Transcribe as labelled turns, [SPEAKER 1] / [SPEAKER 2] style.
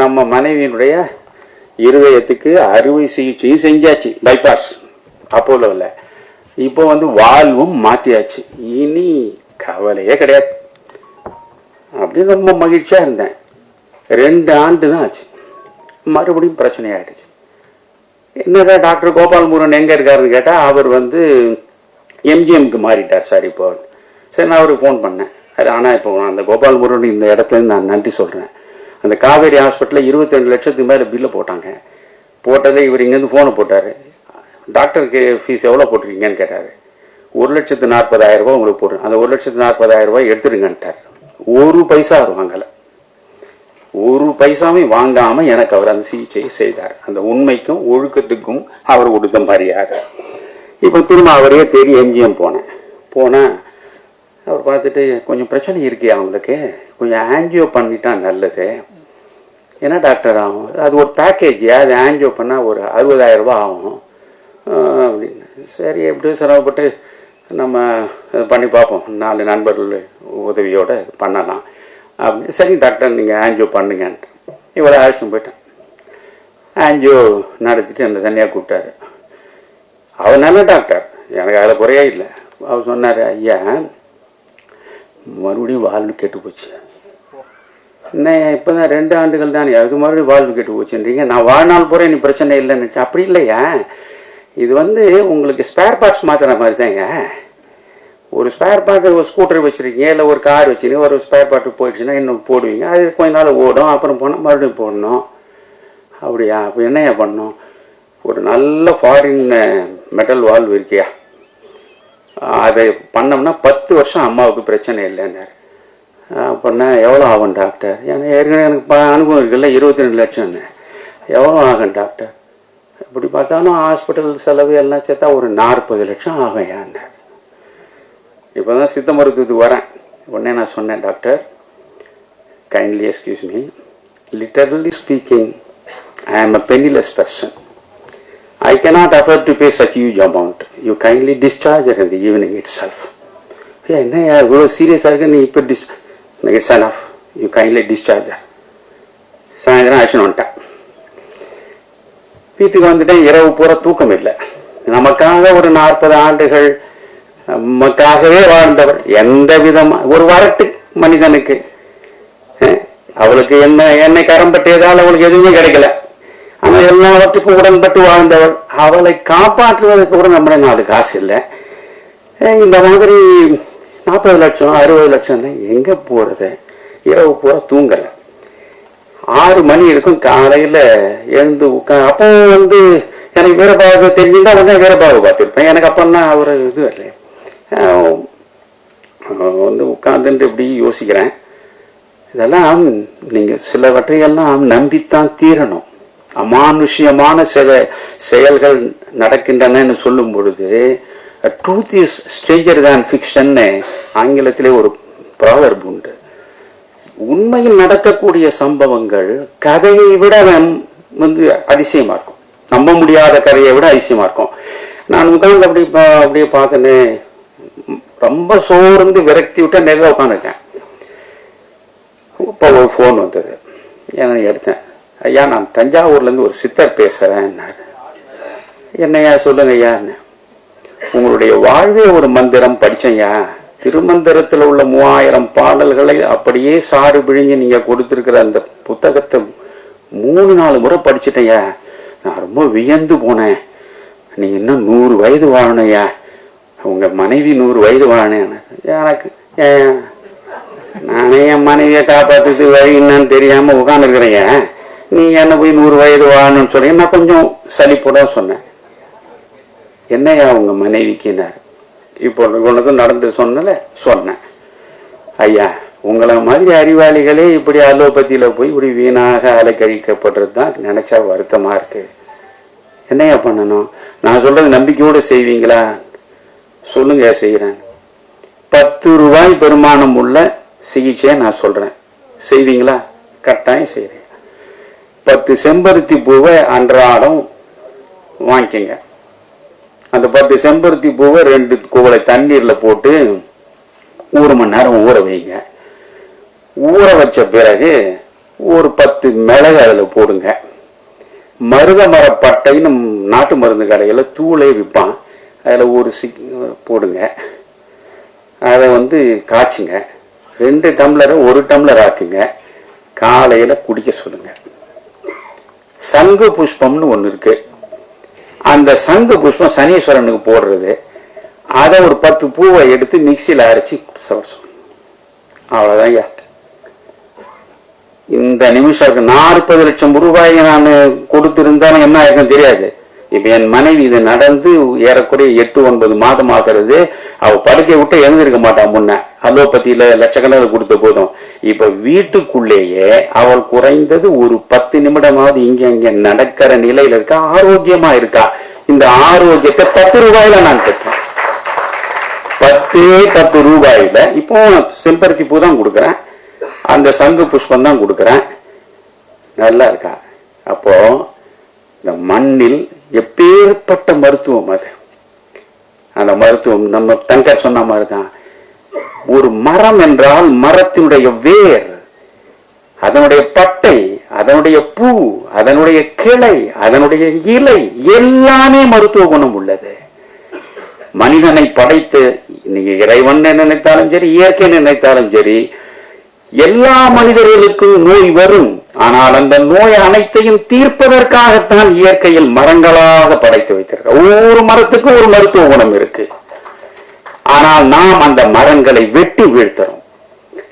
[SPEAKER 1] நம்ம மனைவியினுடைய இருதயத்துக்கு அறுவை சிகிச்சையும் செஞ்சாச்சு பைபாஸ் அப்போலோவில் இப்போ வந்து வாழ்வும் மாற்றியாச்சு இனி கவலையே கிடையாது. அப்படின்னு ரொம்ப மகிழ்ச்சியாக இருந்தேன். ரெண்டு ஆண்டு தான் ஆச்சு. மறுபடியும் பிரச்சனை ஆயிடுச்சு என்னடா டாக்டர் கோபால் முருகன் எங்கே இருக்காருன்னு கேட்டால் அவர் வந்து எம்ஜிஎம்க்கு மாறிட்டார் சார் இப்போ. சரி நான் அவருக்கு ஃபோன் பண்ணேன். அது ஆனால் இப்போ அந்த கோபால் முருகன் இந்த இடத்துல இருந்து நான் நன்றி சொல்கிறேன் அந்த காவேரி ஹாஸ்பிட்டலில் இருபத்தி ரெண்டு லட்சத்துக்கு மேலே பில்லு போட்டாங்க. போட்டதில் இவர் இங்கேருந்து ஃபோனை போட்டார். டாக்டருக்கு ஃபீஸ் எவ்வளோ போட்டிருக்கீங்கன்னு கேட்டார். ஒரு லட்சத்து நாற்பதாயிரம் உங்களுக்கு போடுறேன் அந்த ஒரு லட்சத்து நாற்பதாயிரம் ரூபாய் எடுத்துருங்கன்ட்டார். ஒரு பைசா அவர் வாங்கலை. ஒரு பைசாவையும் வாங்காமல் எனக்கு அவர் அந்த சிகிச்சையை செய்தார். அந்த உண்மைக்கும் ஒழுக்கத்துக்கும் அவர் கொடுத்த மரியாதை. இப்போ திரும்ப அவரே தேடி எம்ஜிஎம் போனேன். போனேன் அவர் பார்த்துட்டு கொஞ்சம் பிரச்சனை இருக்கே அவங்களுக்கு கொஞ்சம் ஆன்ஜியோ பண்ணிட்டா நல்லது. என்ன டாக்டர் ஆகும்? அது ஒரு பேக்கேஜ் அது ஆன்ஜியோ பண்ணால் ஒரு அறுபதாயிரம் ரூபாய் ஆகும். அப்படின்னு சரி எப்படியும் சிரமப்பட்டு நம்ம பண்ணி பார்ப்போம். நாலு நண்பர்கள் உதவியோட பண்ணலாம். அப்படி. சரி டாக்டர் நீங்கள் ஆன்ஜியோ பண்ணுங்கன்ட்டு. இவ்வளோ அழைச்சிட்டு போயிட்டேன். ஆன்ஜியோ நடத்திட்டு என்னை தனியாக கூப்பிட்டாரு. அவர் நல்ல டாக்டர் எனக்கு அதில் குறையே இல்லை. அவர் சொன்னார் ஐயா மறுபடியும் வாழ்னு கெட்டு போச்சு. இப்போ தான் ரெண்டு ஆண்டுகள் தானே. அது மறுபடியும் வாழ்வு கெட்டு போச்சுன்றீங்க. நான் வாழ்நாள் பூரா நீ பிரச்சனை இல்லைன்னு நினச்சேன். அப்படி இல்லையா? இது வந்து உங்களுக்கு ஸ்பேர் பார்ட்ஸ் மாற்றுற மாதிரி தாங்க. ஒரு ஸ்பேர் பார்ட் ஒரு ஸ்கூட்டர் வச்சுருக்கீங்க இல்லை ஒரு கார் வச்சுருக்கீங்க ஒரு ஸ்பேர் பார்ட்டு போயிடுச்சுன்னா இன்னும் போடுவீங்க. அது கொஞ்ச நாள் ஓடும் அப்புறம் போனால் மறுபடியும் போடணும். அப்படியா? அப்போ என்னையா பண்ணணும்? ஒரு நல்ல ஃபாரின் மெட்டல் வால்வ் இருக்கியா? அதை பண்ணோம்னா பத்து வருஷம் அம்மாவுக்கு பிரச்சனை இல்லைன்னாரு. அப்படின்னா எவ்வளோ ஆகும் டாக்டர் ஏன்னா ஏற்கனவே எனக்கு ப- அனுபவம் இருக்குல்ல இருபத்தி ரெண்டு லட்சம்னு எவ்வளோ ஆகும் டாக்டர் இப்படி பார்த்தாலும் ஹாஸ்பிட்டல் செலவு எல்லாம் சேர்த்தா ஒரு நாற்பது லட்சம் ஆகும் ஏன்னார் இப்போ தான் சித்த மருத்துவத்துக்கு வரேன். உடனே நான் சொன்னேன் doctor kindly excuse me literally speaking I am a penniless person I cannot afford to pay such huge amount you kindly discharge her in evening itself என்ன இவ்வளோ சீரியஸாக இருக்கு நீ இப்போ this it's of you kindly discharge சாயந்தரம் action வந்துட்டேன் வீட்டுக்கு வந்துட்டேன் இரவு பூரா தூக்கம் இல்லை. நமக்காக ஒரு நாற்பது ஆண்டுகள் நமக்காகவே வாழ்ந்தவர் எந்த விதமா ஒரு வரட்டு மனிதனுக்கு அவளுக்கு என்ன என்னை கரம்பட்டியதால் அவளுக்கு எதுவுமே கிடைக்கல. ஆனால் எல்லாவற்றுக்கும் உடன்பட்டு வாழ்ந்தவள் அவளை காப்பாற்றுவதற்கு கூட நம்மளே நாலு காசு இல்லை. இந்த மாதிரி நாற்பது லட்சம் அறுபது லட்சம் எங்க போறது? இரவு பூரா தூங்கலை. ஆறு மணி இருக்கும் காலையில் எழுந்து உட்கா அப்போ வந்து எனக்கு வீரபாகு தெரிஞ்சிருந்தா வந்து வீரபாகு பார்த்துருப்பேன். எனக்கு அப்போல்லாம் அவர் இது இல்லை வந்து உட்காந்துட்டு இப்படி யோசிக்கிறேன். இதெல்லாம் நீங்கள் சிலவற்றையெல்லாம் நம்பித்தான் தீரணும். அமானுஷ்யமான சில செயல்கள் நடக்கின்றனன்னு சொல்லும் பொழுது ட்ரூத் இஸ் ஸ்ட்ரேஞ்சர் தான் ஃபிக்ஷன்னு ஆங்கிலத்திலே ஒரு ப்ராவர்ப் உண்டு. உண்மையில் நடக்கக்கூடிய சம்பவங்கள் கதையை விட வந்து அதிசயமாக இருக்கும் நம்ப முடியாத கதையை விட அதிசயமா இருக்கும் நான் உட்கார்ந்து அப்படி அப்படியே பார்த்தேன்னு ரொம்ப சோர்ந்து விரக்தி விட்டு நேரில் உட்காந்துருக்கேன் இப்போ ஒரு ஃபோன் வந்தது. ஏன்னா எடுத்தேன்? ஐயா நான் தஞ்சாவூர்லேருந்து ஒரு சித்தர் பேசுகிறேன்னாரு என்னையா சொல்லுங்க ஐயான்னு உங்களுடைய வாழ்வே ஒரு மந்திரம். படிச்சையா திருமந்திரத்தில் உள்ள மூவாயிரம் பாடல்களை அப்படியே சாறு பிழிஞ்சு நீங்கள் கொடுத்துருக்கிற அந்த புத்தகத்தை மூணு நாலு முறை படிச்சிட்டேயா நான் ரொம்ப வியந்து போனேன். நீ இன்னும் நூறு வயது வாழணையா உங்கள் மனைவி நூறு வயது வாழணும் எனக்கு. ஏன்? நானே என் மனைவியை காப்பாற்றுறது வழி என்னன்னு தெரியாமல் உட்காந்துருக்கிறேங்க நீ என்ன போய் நூறு வயது வாழணும்னு சொன்னீங்க நான் கொஞ்சம் சலிப்போட சொன்னேன். என்னையா உங்கள் மனைவிக்குனார்? இப்போ உனக்கு நடந்து சொன்னல சொன்னேன். ஐயா உங்களை மாதிரி அறிவாளிகளே இப்படி அலோபத்தியில் போய் இப்படி வீணாக அலைக்கழிக்கப்படுறது தான் நினச்சா வருத்தமாக இருக்கு. என்னையா பண்ணணும்? நான் சொல்கிறது நம்பிக்கையோடு செய்வீங்களா? சொல்லுங்க செய்கிறேன் பத்து ரூபாய் பெருமானம் உள்ள சிகிச்சையை நான் சொல்கிறேன் செய்வீங்களா? கட்டாயம் செய்கிறேன் பத்து செம்பருத்தி பூவை அன்றாடம் வாங்கிக்கங்க. அந்த பத்து செம்பருத்தி பூவை ரெண்டு குவளை தண்ணீரில் போட்டு ஒரு மணி நேரம் ஊற வைங்க. ஊற வச்ச பிறகு ஒரு பத்து மிளகு அதில் போடுங்க. மருத மரப்பட்டைன்னு நாட்டு மருந்து கடையில் தூளே விற்பான் அதில் ஒரு சி போடுங்க. அதை வந்து காய்ச்சுங்க. ரெண்டு டம்ளரை ஒரு டம்ளர் ஆக்குங்க. காலையில் குடிக்க சொல்லுங்க. சங்கு புஷ்பம்னு ஒன்று இருக்கு. அந்த சங்கு புஷ்பம் சனீஸ்வரனுக்கு போடுறது அதை ஒரு பத்து பூவை எடுத்து மிக்சியில் அரைச்சி சொல்ல அவ்வளோதான் ஐயா. இந்த நிமிஷம் நாற்பது லட்சம் ரூபாயை நான் கொடுத்திருந்தாலும் என்ன ஆயிருக்கும் தெரியாது. இப்போ என் மனைவி இது நடந்து ஏறக்குறைய எட்டு ஒன்பது மாதம் ஆகிறது. அவள் படுக்கையை விட்டு எழுந்திருக்க மாட்டான் முன்ன. அலோபதியில் லட்சக்கணக்கில் கொடுத்த போதும். இப்போ வீட்டுக்குள்ளேயே அவள் குறைந்தது ஒரு பத்து நிமிடமாவது இங்க இங்கே நடக்கிற நிலையில இருக்கா? ஆரோக்கியமா இருக்கா? இந்த ஆரோக்கியத்தை பத்து ரூபாயில நான் பெற்றேன் பத்தே பத்து ரூபாயில இப்போ செம்பருத்தி பூ தான் கொடுக்குறேன். அந்த சங்கு புஷ்பம் தான் கொடுக்குறேன். நல்லா இருக்கா? அப்போ இந்த மண்ணில் எப்பேற்பட்ட மருத்துவம் அது? அந்த மருத்துவம் நம்ம தங்கர் சொன்ன மாதிரி தான் ஒரு மரம் என்றால் மரத்தினுடைய வேர் அதனுடைய பட்டை அதனுடைய பூ அதனுடைய கிளை அதனுடைய இலை எல்லாமே மருத்துவ குணம் உள்ளது. மனிதனை படைத்து நீங்க இறைவன் நினைத்தாலும் சரி இயற்கை நினைத்தாலும் சரி எல்லா மனிதர்களுக்கும் நோய் வரும். ஆனால் அந்த நோய் அனைத்தையும் தீர்ப்பதற்காகத்தான் இயற்கையில் மரங்களாக படைத்து வைத்திருக்க ஒவ்வொரு மரத்துக்கும் ஒரு மருத்துவ குணம் இருக்கு. ஆனால் நாம் அந்த மரங்களை வெட்டி வீழ்த்துறோம்